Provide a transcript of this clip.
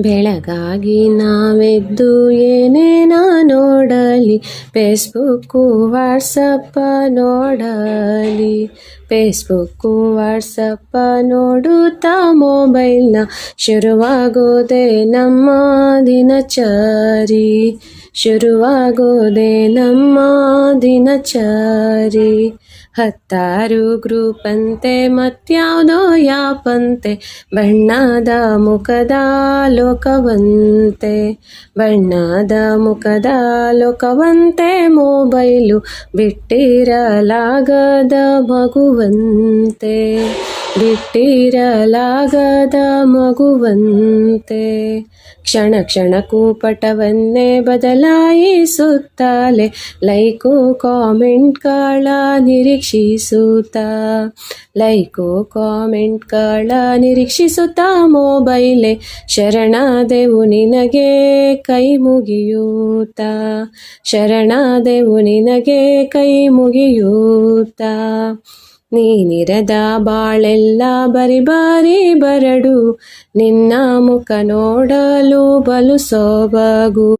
ಬೆಳಗಾಗಿ ನಾವೆದ್ದು ಏನೇನ ನೋಡಲಿ ಫೇಸ್ಬುಕ್ಕು ವಾಟ್ಸಪ್ಪ ನೋಡಲಿ. ಫೇಸ್ಬುಕ್ಕು ವಾಟ್ಸಪ್ಪ ನೋಡುತ್ತಾ ಮೊಬೈಲ್ನ ಶುರುವಾಗೋದೆ ನಮ್ಮ ದಿನಚರಿ. ಶುರುವಾಗೋದೆ ನಮ್ಮ ದಿನಚಾರಿ. ಹತ್ತಾರು ಗ್ರೂಪಂತೆ, ಮತ್ಯಾವುದೋ ಯಾಪಂತೆ, ಬಣ್ಣದ ಮುಖದ ಲೋಕವಂತೆ. ಬಣ್ಣದ ಮುಖದ ಲೋಕವಂತೆ, ಮೊಬೈಲು ಬಿಟ್ಟಿರಲಾಗದ ಮಗುವಂತೆ. ಬಿಟ್ಟಿರಲಾಗದ ಮಗುವಂತೆ. ಕ್ಷಣ ಕ್ಷಣಕ್ಕೂ ಪಟವನ್ನೇ ಬದಲಾಯಿಸುತ್ತಲೇ ಲೈಕು ಕಾಮೆಂಟ್ಗಳ ನಿರೀಕ್ಷಿಸುತ್ತ. ಲೈಕು ಕಾಮೆಂಟ್ಗಳ ನಿರೀಕ್ಷಿಸುತ್ತಾ ಮೊಬೈಲೆ. ಶರಣಾದೆವು ನಿನಗೆ ಕೈ ಮುಗಿಯೂತ. ಶರಣಾದೆವು ನಿನಗೆ ಕೈ ಮುಗಿಯೂತಾ. ನೀನಿರದ ಬಾಳೆಲ್ಲ ಬರಿ ಬಾರಿ ಬರಡು ನಿನ್ನ ಮುಖ ನೋಡಲು ಬಲು ಸೊಬಗು.